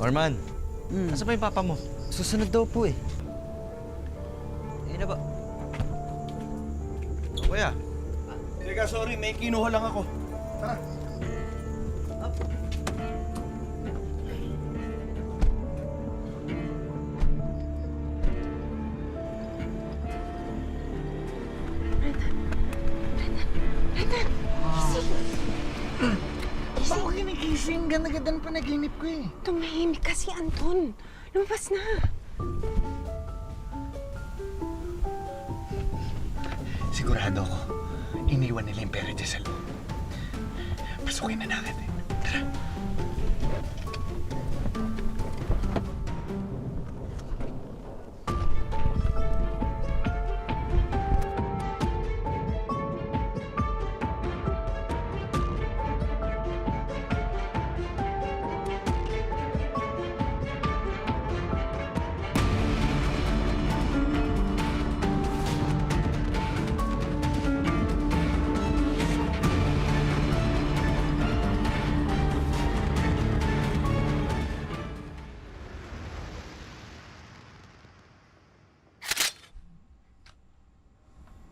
Norman, Hmm. nasa ba yung papa mo? Susunod daw po eh. Ayun na ba? O, kuya, Teka, sorry, may kinuha lang ako. Tara. Bakit ako kinigising? Ganda-ganda ng panaginip ko eh. Tumahimik ka si Anton. Lumabas na. Sigurado ako, iniwan nila yung pera dyan sa loob. Pasukin na natin. Tara.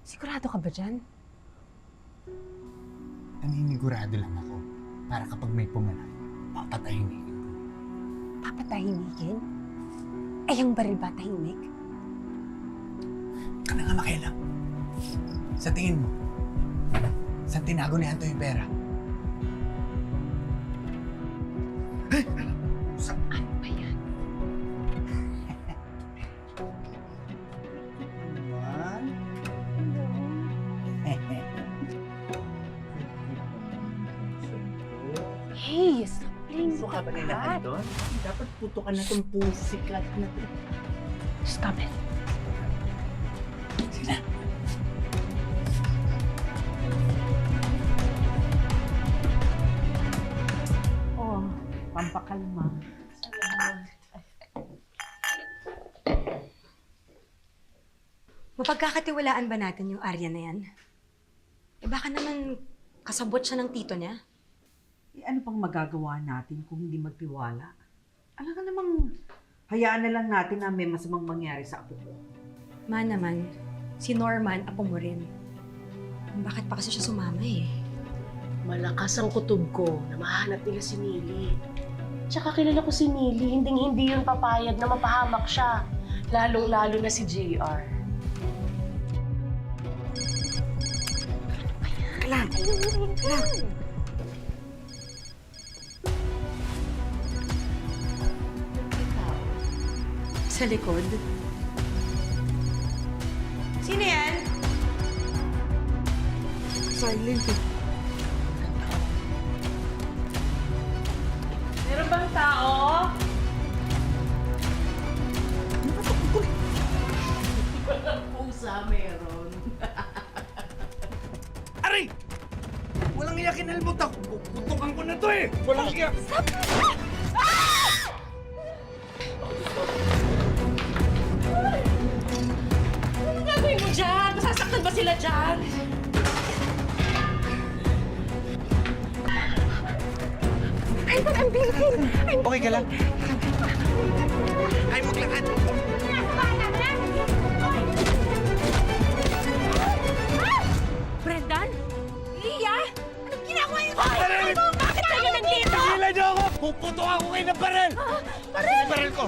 Sigurado ka ba dyan? Naninigurado lang ako para kapag may pumalag, papatahimik ko. Papatahimikin? Eh, ang baril ba tahimik? Ka na nga makialam. Sa tingin mo, saan tinago ni Anto yung pera? Playing with Suka the ba nila cat. Anton? Dapat putukan na itong pusikat na to. Stop it. Sige na. Oh, pampakalma. Mapagkakatiwalaan ba natin yung Arya na yan? Eh baka naman kasabot siya ng tito niya. Eh, ano pang magagawa natin kung hindi magtiwala? Alam ka namang, hayaan na lang natin na may masamang mangyari sa apo ko. Ma naman, si Norman, apo mo rin. Bakit pa kasi siya sumama eh? Malakas ang kutob ko na mahanap nila si Nili. Tsaka kilala ko si Nili, hindi hindi yun papayag na mapahamak siya. Lalong-lalo na si JR. Sa likod? Sino yan? Silent eh. Meron bang tao? Pusa meron. Aray! Walang iya kinalmot ako. Putukan ko na to eh. Walang iya. Ano Sila dyan? okay ka lang? Ay, maglakad. Brendan? Lia? Anong ginagawa niyo? Baril! Bakit kayo nandito? Tigilan niyo ako! Puputukan ko kayo ng baril! Baril? Yung baril ko!